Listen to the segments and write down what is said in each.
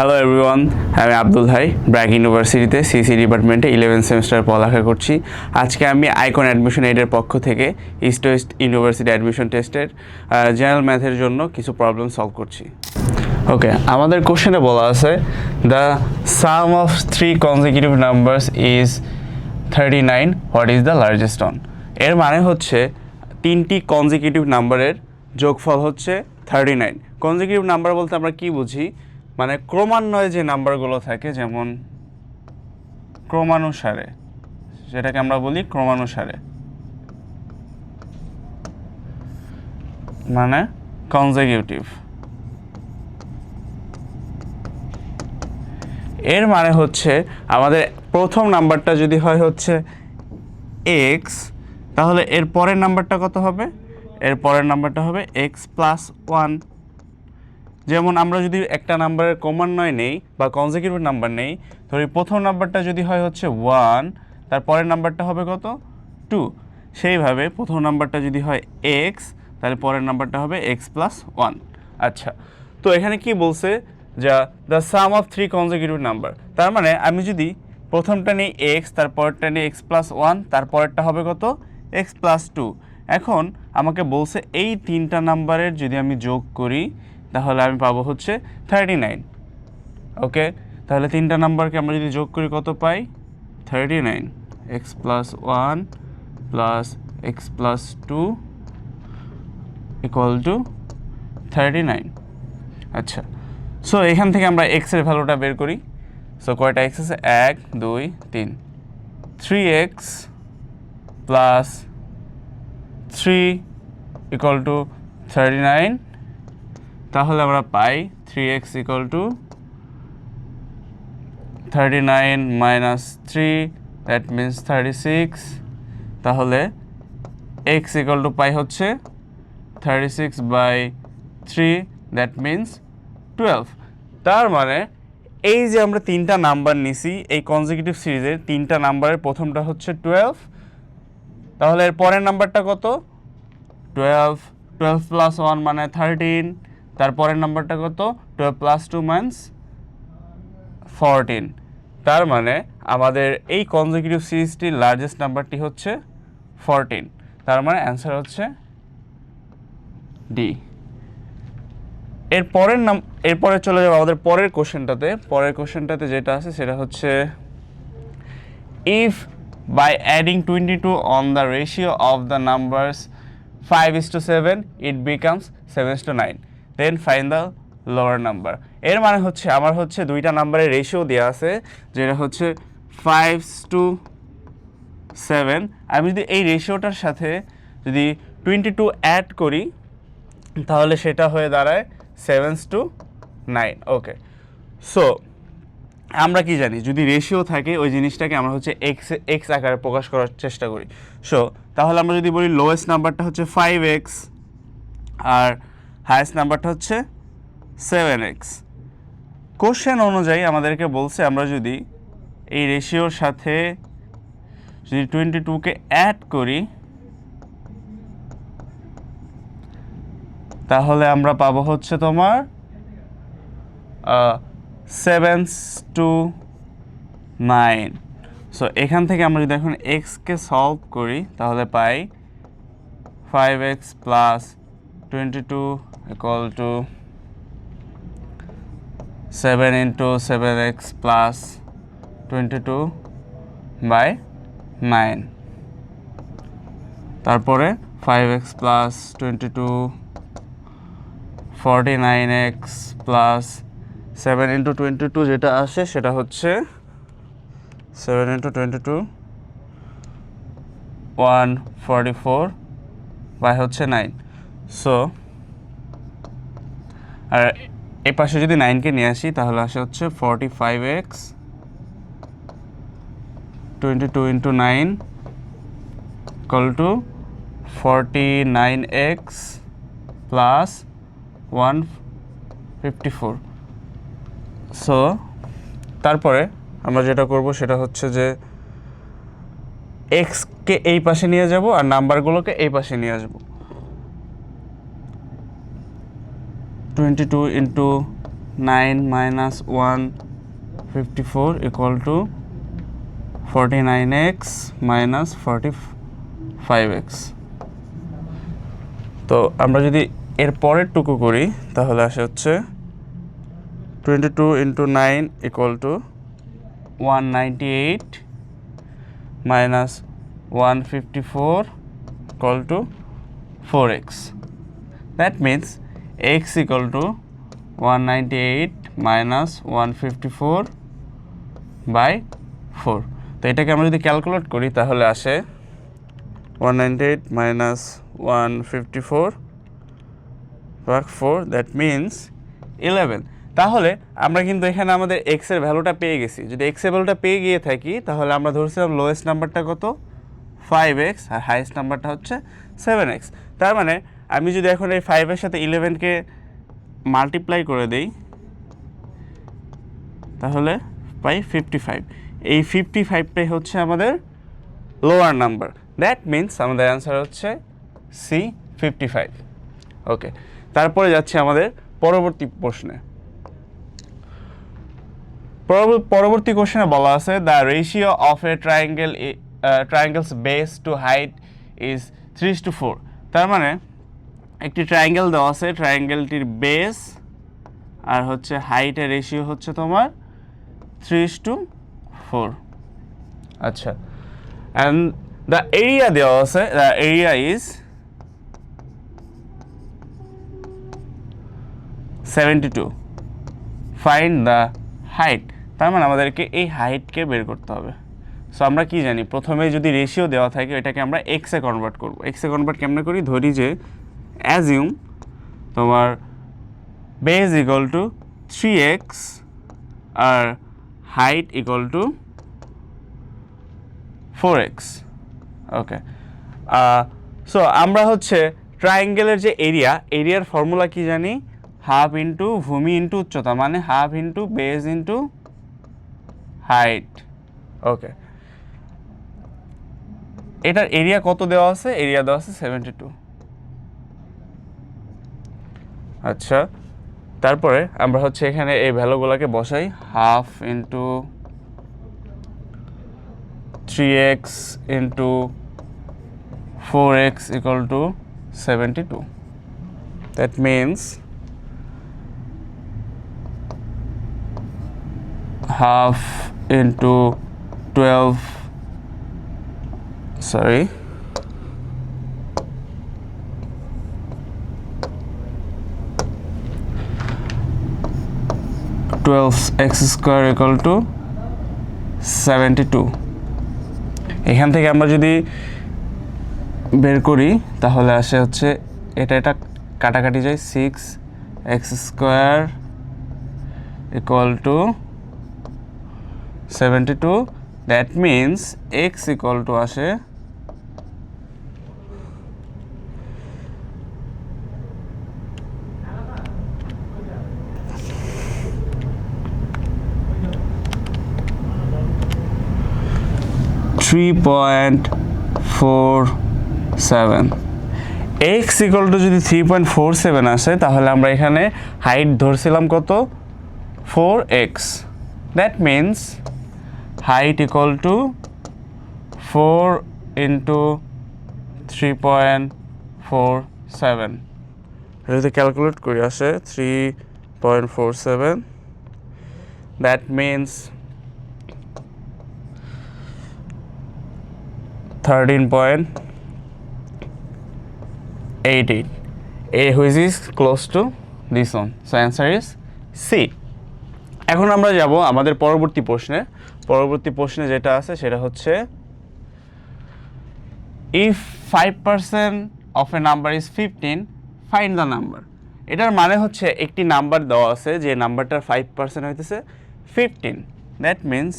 Hello everyone আমি আব্দুল ভাই ব্র্যাক ইউনিভার্সিটিতে সিসি ডিপার্টমেন্টে ইলেভেন সেমিস্টার পড়ালেখা করছি। আজকে আমি আইকন অ্যাডমিশন এইডের পক্ষ থেকে ইস্ট ওয়েস্ট ইউনিভার্সিটি অ্যাডমিশন টেস্টের জেনারেল ম্যাথের জন্য কিছু প্রবলেম সলভ করছি। ওকে আমাদের কোশ্চেনে বলা আছে the sum of three consecutive numbers is thirty nine what is the largest one এর মানে হচ্ছে, তিনটি কনজিকিউটিভ নাম্বারের যোগফল হচ্ছে থার্টি নাইন কনজিকিউটিভ নাম্বার বলতে আমরা কি বুঝি? মানে ক্রমান্বয়ে যে নাম্বারগুলো থাকে, যেমন ক্রমানুসারে, যেটাকে আমরা বলি ক্রমানুসারে। মানে কনজেকিউটিভ এর মানে হচ্ছে আমাদের প্রথম নাম্বারটা যদি হয় হচ্ছে এক্স তাহলে এর পরের নাম্বারটা কত হবে? এর পরের নাম্বারটা হবে এক্স প্লাস ওয়ান যেমন আমরা যদি একটা নাম্বারের ক্রমান্বয় নেই বা কনজিকিউটিভ নাম্বার নেই, ধরি প্রথম নাম্বারটা যদি হয় হচ্ছে ওয়ান তার পরের নাম্বারটা হবে কত? টু সেইভাবে প্রথম নাম্বারটা যদি হয় এক্স তাহলে পরের নাম্বারটা হবে এক্স প্লাস ওয়ান আচ্ছা তো এখানে কি বলছে? যা the sum of three consecutive number তার মানে আমি যদি প্রথমটা নিই এক্স তারপরটা নিই এক্স প্লাস ওয়ান তারপরেরটা হবে কত? এক্স প্লাস টু এখন আমাকে বলছে এই তিনটা নাম্বারের যদি আমি যোগ করি তাহলে আমি পাবো হচ্ছে থার্টি নাইন ওকে তাহলে তিনটা নাম্বারকে আমরা যদি যোগ করি কত পাই? Thirty nine x plus one plus x plus two equal to thirty nine আচ্ছা। সো এখান থেকে আমরা এক্সের ভ্যালুটা বের করি। সো কয়টা এক্স আছে? এক, দুই, তিন। Three x plus three equal to thirty nine তাহলে আমরা পাই three x equal to thirty nine minus three that means thirty six তাহলে এক্স ইকুয়াল টু পাই হচ্ছে thirty six by three that means twelve তার মানে এই যে আমরা তিনটা নাম্বার নিছি, এই কনজিকিউটিভ সিরিজের তিনটা নাম্বারের প্রথমটা হচ্ছে টুয়েলভ তাহলে এর পরের নাম্বারটা কত? টুয়েলভ টুয়েলভ প্লাস ওয়ান মানে থার্টিন তারপরের নাম্বারটা কত? Twelve plus two months fourteen তার মানে আমাদের এই কনজিকিউটিভ সিরিজটির লার্জেস্ট নাম্বারটি হচ্ছে ফোরটিন তার মানে অ্যান্সার হচ্ছে ডি এর পরের নাম এরপরে চলে যাব আমাদের পরের কোশ্চেনটাতে। পরের কোশ্চেনটাতে যেটা আছে সেটা হচ্ছে, if by adding 22 on the ratio of the numbers 5 is to 7 it becomes 7 is to 9 then find the lower number এর মানে হচ্ছে, আমার হচ্ছে দুইটা নাম্বারের রেশিও দেওয়া আছে, যেটা হচ্ছে 5 টু সেভেন আমি যদি এই রেশিওটার সাথে যদি 22 অ্যাড করি, তাহলে সেটা হয়ে দাঁড়ায় sevens to nine okay so আমরা কি জানি? যদি রেশিও থাকে, ওই জিনিসটাকে আমরা হচ্ছে এক্স এক্স আকারে প্রকাশ করার চেষ্টা করি। সো তাহলে আমরা যদি বলি লোয়েস্ট নাম্বারটা হচ্ছে ফাইভ এক্স আর হায়েস্ট নাম্বারটা হচ্ছে সেভেন এক্স কোশ্চেন অনুযায়ী আমাদেরকে বলছে আমরা যদি এই রেশিওর সাথে যদি টোয়েন্টি টুকে অ্যাড করি, তাহলে আমরা পাবো হচ্ছে তোমার সেভেন টু নাইন সো এখান থেকে আমরা যদি এখন এক্সকে সলভ করি, তাহলে পাই five x plus twenty two equal to seven into seven x plus twenty two by nine তারপরে five x plus twenty two forty nine x plus seven into twenty two যেটা আসে সেটা হচ্ছে seven into twenty two one forty four by হচ্ছে nine so আর এই পাশে যদি নাইনকে নিয়ে আসি, তাহলে আসে হচ্ছে forty five x twenty two into nine equal to forty nine x plus one fifty four so তারপরে আমরা যেটা করব সেটা হচ্ছে যে এক্সকে এই পাশে নিয়ে যাব আর নাম্বারগুলোকে এই পাশে নিয়ে আসব। Twenty two into nine minus one fifty four equal to forty nine x minus forty five x তো আমরা যদি এর পরের টুকু করি, তাহলে আসে হচ্ছে twenty two into nine equal to one ninety eight minus one fifty four equal to four x that means x equal to one ninety eight minus one fifty four by four তো এটাকে আমরা যদি calculate করি, তাহলে আসে one ninety eight minus one fifty four ভাগ four that means eleven তাহলে আমরা কিন্তু এখানে আমাদের এক্সের ভ্যালুটা পেয়ে গেছি। যদি এক্সের ভ্যালুটা পেয়ে গিয়ে থাকি, তাহলে আমরা ধরছিলাম লোয়েস্ট নাম্বারটা কত? ফাইভ এক্স আর হাইয়েস্ট নাম্বারটা হচ্ছে সেভেন এক্স তার মানে আমি যদি এখন এই ফাইভের সাথে ইলেভেনকে মাল্টিপ্লাই করে দেই, তাহলে পাই ফিফটি ফাইভ এই ফিফটি ফাইভটাই হচ্ছে আমাদের লোয়ার নাম্বার দ্যাট মিন্স আমাদের অ্যান্সার হচ্ছে সি ফিফটি ফাইভ ওকে তারপরে যাচ্ছে আমাদের পরবর্তী প্রশ্নে। পরবর্তী কোশ্চেনে বলা আছে the ratio of a triangle triangles base to height is three to four তার মানে একটি ট্রায়াঙ্গেল দেওয়া আছে ট্রায়াঙ্গেলটির বেস আর হচ্ছে হাইটের রেশিও হচ্ছে তোমার থ্রি টু ফোর আচ্ছা। অ্যান্ড দ্য এরিয়া দেওয়া আছে the area is seventy two find the height তার মানে আমাদেরকে এই হাইটকে বের করতে হবে। সো আমরা কি জানি? প্রথমে যদি রেশিও দেওয়া থাকে, এটাকে আমরা এক্সে কনভার্ট করব। এক্সে কনভার্ট কেমনে করি? ধরি যে অ্যাজিউম তোমার base equal to three x R height equal to four x. Okay. So আমরা হচ্ছে ট্রায়াঙ্গেলের যে এরিয়া এরিয়ার ফর্মুলা কি জানি? হাফ ইন্টু ভূমি ইন্টু উচ্চতা মানে half into base into height okay. এটার এরিয়া কত দেওয়া আছে? এরিয়া দেওয়া আছে সেভেন্টি টু আচ্ছা তারপরে আমরা হচ্ছে এখানে এই ভ্যালুগুলোকে বসাই। Half into three x into four x equal to seventy two. That means half into 12 sorry twelve x square equal to seventy two এখান থেকে আমরা যদি বের করি, তাহলে আসে হচ্ছে এটা এটা কাটাকাটি যায় six x square equal to 72 that means x equal to আসে three point four seven x equal to যদি থ্রি পয়েন্ট ফোর সেভেন আসে, তাহলে আমরা এখানে হাইট ধরছিলাম কত? Four x that means height equal to 4 into 3.47 যদি ক্যালকুলেট করি আসে 3.47 that means 13.88 a, which is close to this one. So, answer is C. এখন আমরা যাব আমাদের পরবর্তী প্রশ্নে। পরবর্তী প্রশ্নে যেটা আছে, সেটা হচ্ছে if five percent of a number is fifteen find the number এটার মানে হচ্ছে একটি নাম্বার দেওয়া আছে, যে নাম্বারটার ফাইভ পার্সেন্ট হইতেছে ফিফটিন দ্যাট মিন্স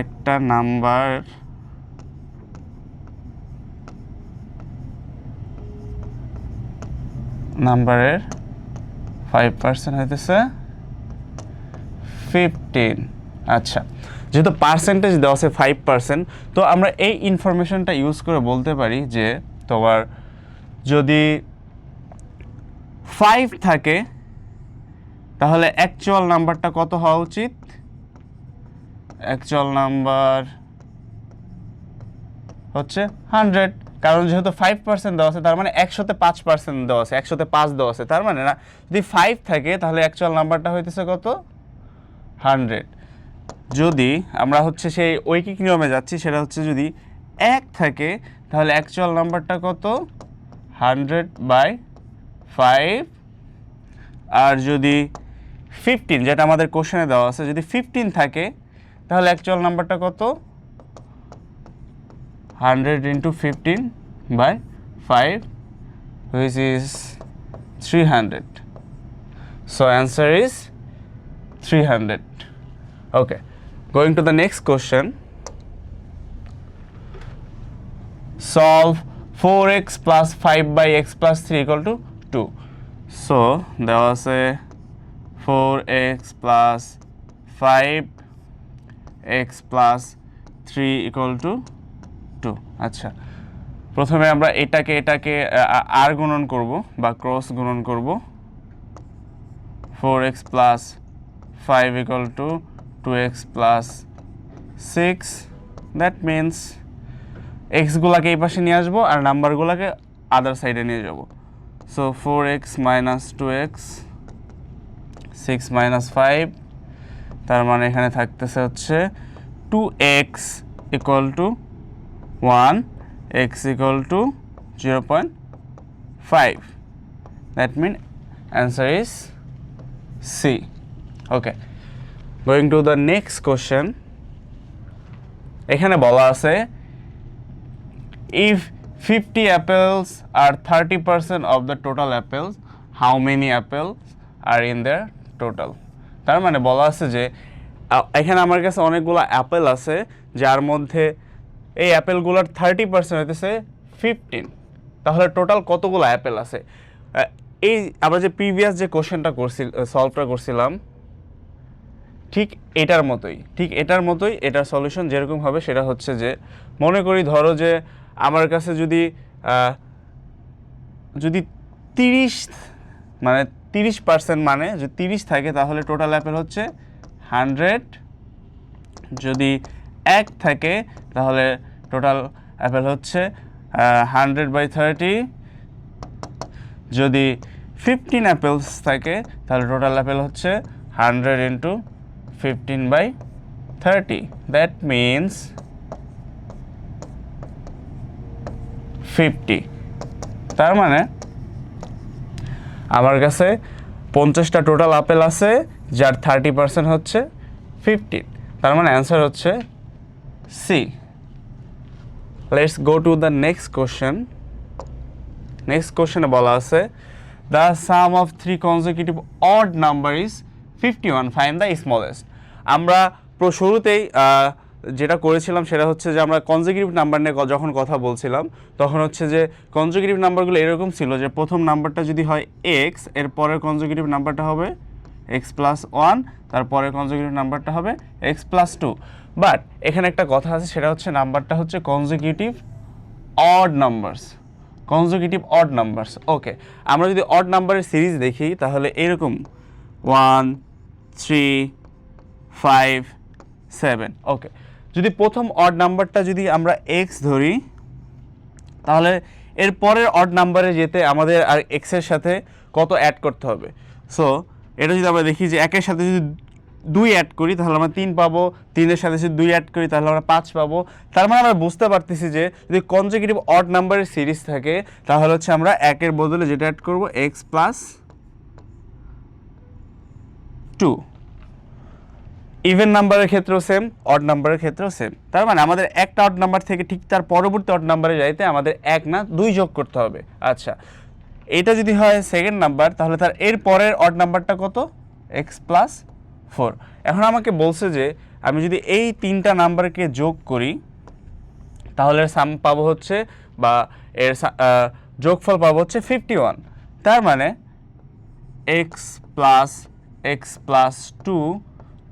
একটা নাম্বার। নাম্বারের ফাইভ পার্সেন্ট হইতেছে ফিফটিন আচ্ছা যেহেতু পার্সেন্টেজ দেওয়া আছে ফাইভ পার্সেন্ট তো আমরা এই ইনফরমেশনটা ইউজ করে বলতে পারি যে তোমার যদি ফাইভ থাকে, তাহলে অ্যাকচুয়াল নাম্বারটা কত হওয়া উচিত? অ্যাকচুয়াল নাম্বার হচ্ছে হান্ড্রেড। কারণ যেহেতু ফাইভ পার্সেন্ট দেওয়া আছে, তার মানে একশোতে পাঁচ পার্সেন্ট দেওয়া আছে, একশোতে পাঁচ দেওয়া আছে। তার মানে না, যদি ফাইভ থাকে, তাহলে অ্যাকচুয়াল নাম্বারটা হইতেছে কত? হান্ড্রেড। যদি আমরা হচ্ছে সেই ঐকিক নিয়মে যাচ্ছি, সেটা হচ্ছে যদি এক থাকে, তাহলে অ্যাকচুয়াল নাম্বারটা কত? হান্ড্রেড বাই ফাইভ আর যদি ফিফটিন যেটা আমাদের কোশ্চেনে দেওয়া আছে, যদি ফিফটিন থাকে তাহলে অ্যাকচুয়াল নাম্বারটা কত? Hundred into fifteen by five which is three hundred so answer is three hundred okay going to the next question solve four x plus five by x plus three equal to two so দেওয়া আছে four x plus five x plus 3 equal to 2. আচ্ছা প্রথমে আমরা এটাকে এটাকে আর গুণন করব বা ক্রস গুণন করব 4x plus 5 equal to 2x plus 6 that means এক্সগুলোকে এই পাশে নিয়ে আসব আর নাম্বারগুলোকে আদার সাইডে নিয়ে যাব so four x minus two x six minus five তার মানে এখানে থাকতেছে হচ্ছে two x equal to one x equal to zero point five that mean answer is C okay going to the next question এখানে বলা আছে if fifty apples are thirty percent of the total apples how many apples are in the total তার মানে বলা আছে যে এখানে আমার কাছে অনেকগুলো অ্যাপেল আছে, যার মধ্যে এই অ্যাপেলগুলোর থার্টি পার্সেন্ট হইতেছে ফিফটিন তাহলে টোটাল কতগুলো অ্যাপেল আছে? এই আমরা যে প্রিভিয়াস যে কোশ্চেনটা করছি সলভটা করছিলাম, ঠিক এটার মতোই, ঠিক এটার মতোই এটার সলিউশন যেরকম হবে সেটা হচ্ছে যে, মনে করি ধরো যে, আমার কাছে যদি যদি তিরিশ মানে তিরিশ পার্সেন্ট মানে যদি তিরিশ থাকে তাহলে টোটাল অ্যাপেল হচ্ছে হান্ড্রেড যদি এক থাকে তাহলে টোটাল অ্যাপেল হচ্ছে হান্ড্রেড বাই থার্টি যদি ফিফটিন অ্যাপেলস থাকে তাহলে টোটাল অ্যাপেল হচ্ছে hundred into fifteen by thirty that means fifty তার মানে আমার কাছে পঞ্চাশটা টোটাল আপেল আছে, যার থার্টি পার্সেন্ট হচ্ছে ফিফটিন তার মানে অ্যান্সার হচ্ছে C let's go to the next question next কোশ্চেনে বলা আছে the sum of three consecutive odd number is fifty one find the smallest আমরা শুরুতেই যেটা করেছিলাম সেটা হচ্ছে যে আমরা কনজিকিউটিভ নাম্বার নিয়ে যখন কথা বলছিলাম, তখন হচ্ছে যে কনজিকিউটিভ নাম্বারগুলো এরকম ছিল যে প্রথম নাম্বারটা যদি হয় এক্সের পরের কনজিকিউটিভ নাম্বারটা হবে এক্স প্লাস ওয়ান তারপরে কনজিকিউটিভ নাম্বারটা হবে এক্স প্লাস টু বাট এখানে একটা কথা আছে, সেটা হচ্ছে নাম্বারটা হচ্ছে consecutive odd numbers consecutive odd numbers okay আমরা যদি অড নাম্বারের সিরিজ দেখি, তাহলে এরকম one three five seven okay যদি প্রথম অড নাম্বারটা যদি আমরা এক্স ধরি, তাহলে এর পরের অড নাম্বারে যেতে আমাদের আর এক্সের সাথে কত অ্যাড করতে হবে? সো এটা যদি আমরা দেখি যে একের সাথে যদি দুই অ্যাড করি, তাহলে আমরা তিন পাবো, তিনের সাথে যদি দুই অ্যাড করি, তাহলে আমরা পাঁচ পাবো। তার মানে আমরা বুঝতে পারতেছি যে যদি কনজিকিউটিভ অড নাম্বারের সিরিজ থাকে, তাহলে হচ্ছে আমরা একের বদলে যেটা অ্যাড করব এক্স প্লাস টু ইভেন নাম্বারের ক্ষেত্রেও সেম অড নাম্বারের ক্ষেত্রেও সেম তার মানে আমাদের একটা অড নাম্বার থেকে ঠিক তার পরবর্তী অড নাম্বারে যাইতে আমাদের এক না দুই যোগ করতে হবে। আচ্ছা এটা যদি হয় সেকেন্ড নাম্বার তাহলে তার এর পরের অড নাম্বারটা কত? এক্স প্লাস ফোর এখন আমাকে বলছে যে, আমি যদি এই তিনটা নাম্বারকে যোগ করি, তাহলে সাম পাবো হচ্ছে বা এর যোগফল পাবো হচ্ছে ফিফটি ওয়ান তার মানে x plus x plus two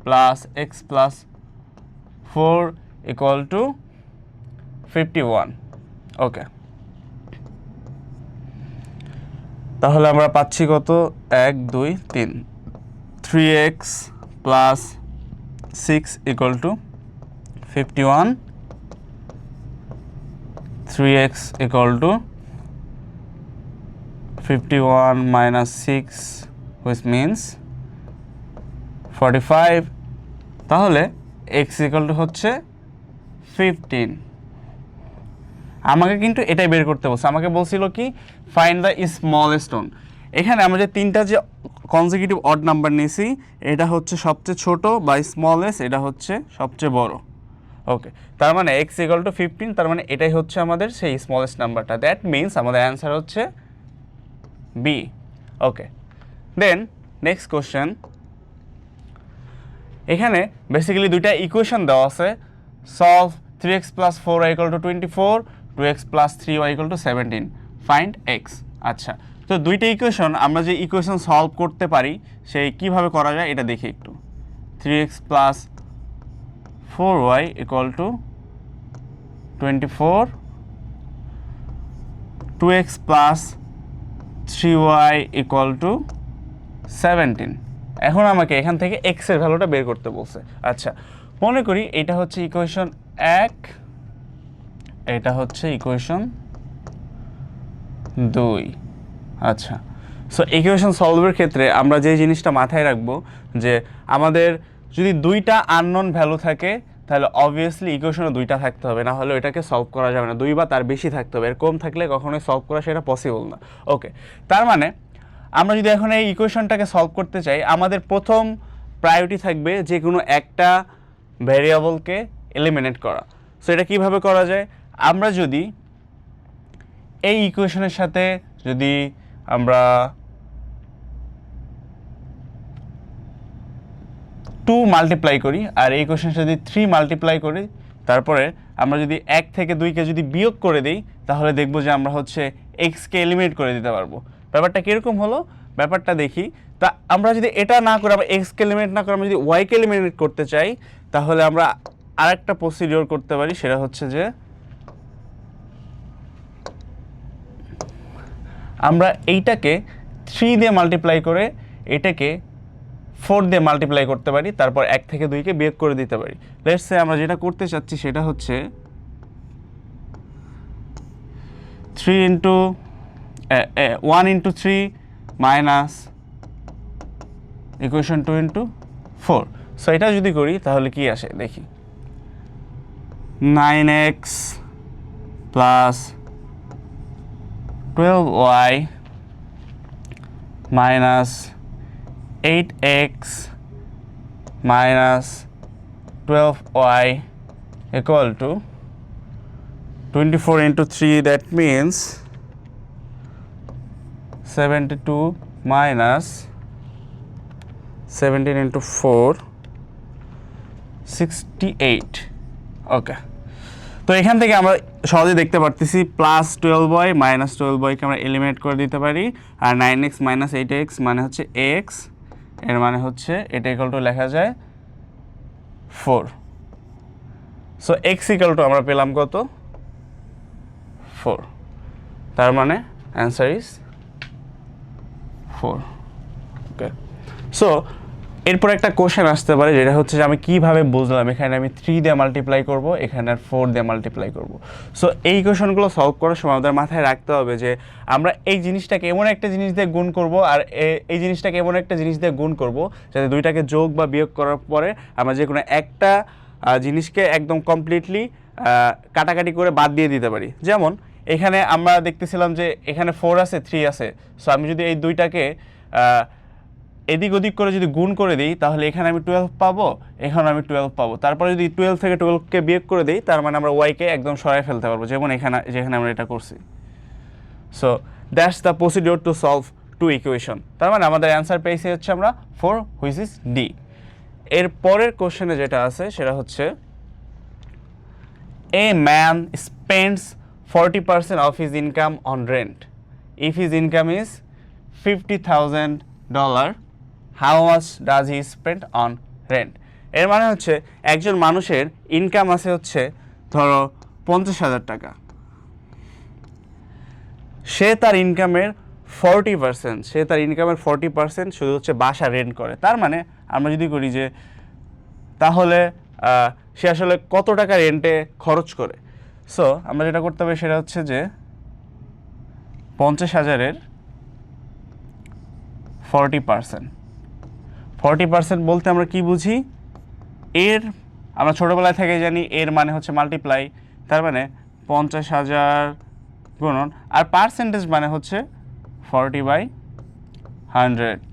plus x plus four equal to fifty one okay তাহলে আমরা পাচ্ছি কত? এক, দুই, তিন। Three x plus six equal to fifty one three x equal to fifty one minus six which means forty five তাহলে x equal to হচ্ছে fifteen আমাকে কিন্তু এটাই বের করতে বলছে। আমাকে বলছিল কি ফাইন্ড দ্য স্মলেস্ট ওন এখানে আমরা যে তিনটা যে কনজিকিউটিভ অড নাম্বার নিয়েছি, এটা হচ্ছে সবচেয়ে ছোট বা স্মলেস্ট এটা হচ্ছে সবচেয়ে বড়। ওকে তার মানে এক্স ইকাল টু ফিফটিন তার মানে এটাই হচ্ছে আমাদের সেই স্মলেস্ট নাম্বারটা দ্যাট মিনস আমাদের অ্যান্সার হচ্ছে B okay then next question এখানে বেসিক্যালি দুইটা ইকুয়েশন দেওয়া আছে। Solve three x plus four y equal to twenty four two x plus three y equal to seventeen find x আচ্ছা তো দুইটা ইকুয়েশন আমরা যে ইকুয়েশন সলভ করতে পারি, সেই কীভাবে করা যায় এটা দেখি একটু। Three x plus four y equal to twenty four two x plus three y equal to seventeen এখন আমাকে এখান থেকে এক্সের ভ্যালুটা বের করতে বলছে। আচ্ছা মনে করি এটা হচ্ছে ইকুয়েশন এক, এটা হচ্ছে ইকুয়েশন দুই। আচ্ছা সো ইকুয়েশন সলভের ক্ষেত্রে আমরা যে জিনিসটা মাথায় রাখব যে আমাদের যদি দুইটা আননোন ভ্যালু থাকে, তাহলে অবভিয়াসলি ইকুয়েশনে দুইটা থাকতে হবে, না হলে এটাকে সলভ করা যাবে না। দুই বা তার বেশি থাকতে হবে, এর কম থাকলে কখনোই সলভ করা সেটা পসিবল না। ওকে তার মানে আমরা যদি এখন এই ইকুয়েশনটাকে সলভ করতে চাই, আমাদের প্রথম প্রায়োরিটি থাকবে যে কোনো একটা ভ্যারিয়েবলকে এলিমিনেট করা। সো এটা কীভাবে করা যায়? আমরা যদি এই ইকুয়েশনের সাথে যদি আমরা টু মাল্টিপ্লাই করি, আর এই কোশ্চেন যদি থ্রি মাল্টিপ্লাই করি, তারপরে আমরা যদি এক থেকে দুইকে যদি বিয়োগ করে দিই, তাহলে দেখব যে আমরা হচ্ছে এক্সকে এলিমিনেট করে দিতে পারব। ব্যাপারটা কীরকম হলো? ব্যাপারটা দেখি। তা আমরা যদি এটা না করে আমরা এক্সকে এলিমিনেট না করে, আমরা যদি ওয়াইকে এলিমিনেট করতে চাই, তাহলে আমরা আরেকটা প্রসিডিওর করতে পারি, সেটা হচ্ছে যে আমরা এইটাকে থ্রি দিয়ে মাল্টিপ্লাই করে এটাকে ফোর দিয়ে মাল্টিপ্লাই করতে পারি, তারপর এক থেকে দুইকে বিয়োগ করে দিতে পারি। লেটস সে আমরা যেটা করতে চাচ্ছি, সেটা হচ্ছে three into one into three minus equation two into four so এটা যদি করি, তাহলে কি আসে? দেখি। Nine x plus twelve y minus eight x minus twelve y equal to 24 into 3 that means 72 minus 17 into 4 68 okay তো এখান থেকে আমরা সহজে দেখতে পারতেছি plus twelve y minus twelve ওয়াইকে আমরা এলিমিনেট করে দিতে পারি। আর nine x minus eight x মানে হচ্ছে এক্সের মানে হচ্ছে এটা ইকাল টু লেখা যায় four so x equal to আমরা পেলাম কত? ফোর তার মানে answer is four okay so এরপর একটা কোশ্চেন আসতে পারে, যেটা হচ্ছে যে আমি কীভাবে বুঝলাম, এখানে আমি থ্রি দিয়ে মাল্টিপ্লাই করব, এখানে আর ফোর দিয়ে মাল্টিপ্লাই করব। সো এই কোশ্চেনগুলো সলভ করার সময় আমাদের মাথায় রাখতে হবে যে, আমরা এই জিনিসটাকে এমন একটা জিনিস দিয়ে গুণ করব, আর এই জিনিসটাকে এমন একটা জিনিস দিয়ে গুণ করব, যাতে দুইটাকে যোগ বা বিয়োগ করার পরে আমরা যে কোনো একটা জিনিসকে একদম কমপ্লিটলি কাটাকাটি করে বাদ দিয়ে দিতে পারি। যেমন এখানে আমরা দেখতেছিলাম যে এখানে ফোর আছে থ্রি আছে। সো আমি যদি এই দুইটাকে এদিক ওদিক করে যদি গুণ করে দিই, তাহলে এখানে আমি টুয়েলভ পাবো এখানে আমি টুয়েলভ পাবো। তারপরে যদি টুয়েলভ থেকে টুয়েলভকে বিয়োগ করে দিই, তার মানে আমরা ওয়াইকে একদম সরাই ফেলতে পারব, যেমন এখানে, যেখানে আমরা এটা করছি। So that's the procedure to solve two equation তার মানে আমাদের অ্যান্সার পেয়েছি হচ্ছে আমরা ফোর হুইচ ইজ ডি এর পরের কোশ্চেনে যেটা আছে, সেটা হচ্ছে a man spends 40% of his income on rent. If his income is $50000 how much does he spend on rent? এর মানে হচ্ছে একজন মানুষের ইনকাম আছে হচ্ছে ধরো পঞ্চাশ হাজার টাকা। সে তার ইনকামের ফর্টি পার্সেন্ট সে তার ইনকামের ফর্টি পার্সেন্ট শুধু হচ্ছে বাসা রেন্ট করে। তার মানে আমরা যদি করি যে তাহলে সে আসলে কত টাকা রেন্টে খরচ করে? সো আমরা যেটা করতে হবে সেটা হচ্ছে যে পঞ্চাশ হাজারের ফর্টি পার্সেন্ট ফর্টি পার্সেন্ট বলতে আমরা কি বুঝি? এর, আমরা ছোটোবেলায় থেকে জানি এর মানে হচ্ছে মাল্টিপ্লাই তার মানে পঞ্চাশ হাজার গুণন, আর পার্সেন্টেজ মানে হচ্ছে ফর্টি বাই হান্ড্রেড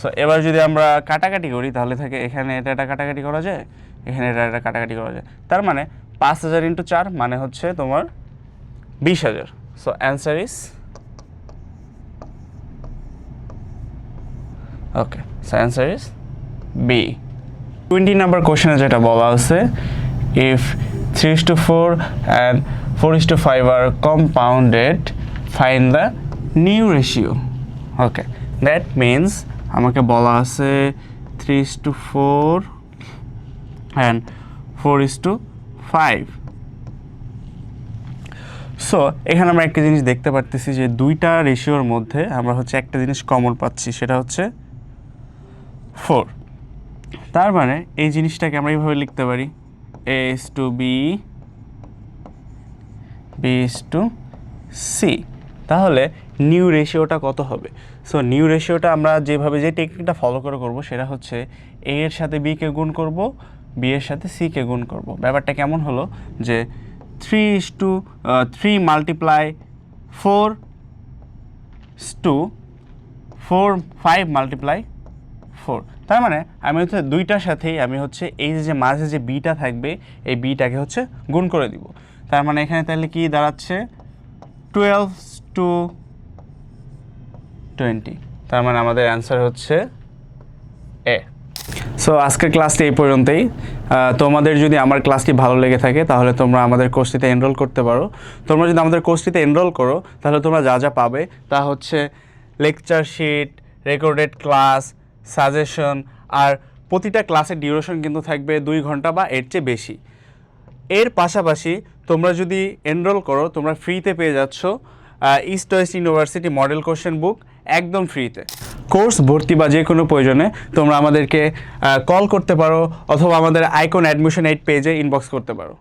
সো এবার যদি আমরা কাটাকাটি করি, তাহলে থাকে এখানে এটা এটা কাটাকাটি করা যায়, এখানে এটা এটা কাটাকাটি করা যায়। তার মানে পাঁচ হাজার ইন্টু চার মানে হচ্ছে তোমার বিশ হাজার। So answer is okay so answer is B twenty number কোশ্চেনে যেটা বলা আছে if three is to four and four is to five R compounded find the new ratio okay that means আমাকে বলা আছে three is to four and four is to five so এখানে আমরা একটা জিনিস দেখতে পারতেছি যে দুইটা রেশিওর মধ্যে আমরা হচ্ছে একটা জিনিস কমন পাচ্ছি, সেটা হচ্ছে ফোর তার মানে এই জিনিসটাকে আমরা এইভাবে লিখতে পারি A is to B B is to তাহলে নিউ রেশিওটা কত হবে? সো নিউ রেশিওটা আমরা যেভাবে যে টেকনিকটা ফলো করে করব, সেটা হচ্ছে এর সাথে বি কে গুণ করব বি এর সাথে সি কে গুণ করব। ব্যাপারটা কেমন হলো যে three is to three multiply four to four five multiply four তার মানে আমি হচ্ছে দুইটার সাথেই আমি হচ্ছে এই যে যে মাঝে যে বিটা থাকবে, এই বিটাকে হচ্ছে গুণ করে দিব। তার মানে এখানে তাহলে কি দাঁড়াচ্ছে? টুয়েলভ টু টোয়েন্টি তার মানে আমাদের অ্যান্সার হচ্ছে এ সো আজকের ক্লাসটি এই পর্যন্তই। তোমাদের যদি আমার ক্লাসটি ভালো লেগে থাকে, তাহলে তোমরা আমাদের কোর্সটিতে এনরোল করতে পারো। তোমরা যদি আমাদের কোর্সটিতে এনরোল করো, তাহলে তোমরা যা যা পাবে তা হচ্ছে lecture sheet recorded class suggestion আর প্রতিটা ক্লাসের ডিউরেশন কিন্তু থাকবে দুই ঘণ্টা বা এর চেয়ে বেশি। এর পাশাপাশি তোমরা যদি এনরোল করো, তোমরা ফ্রিতে পেয়ে যাচ্ছ East West University model question book একদম ফ্রিতে। কোর্স, ভর্তি বা যে কোনো প্রয়োজনে তোমরা আমাদেরকে কল করতে পারো অথবা আমাদের আইকন অ্যাডমিশন এইট পেজে ইনবক্স করতে পারো।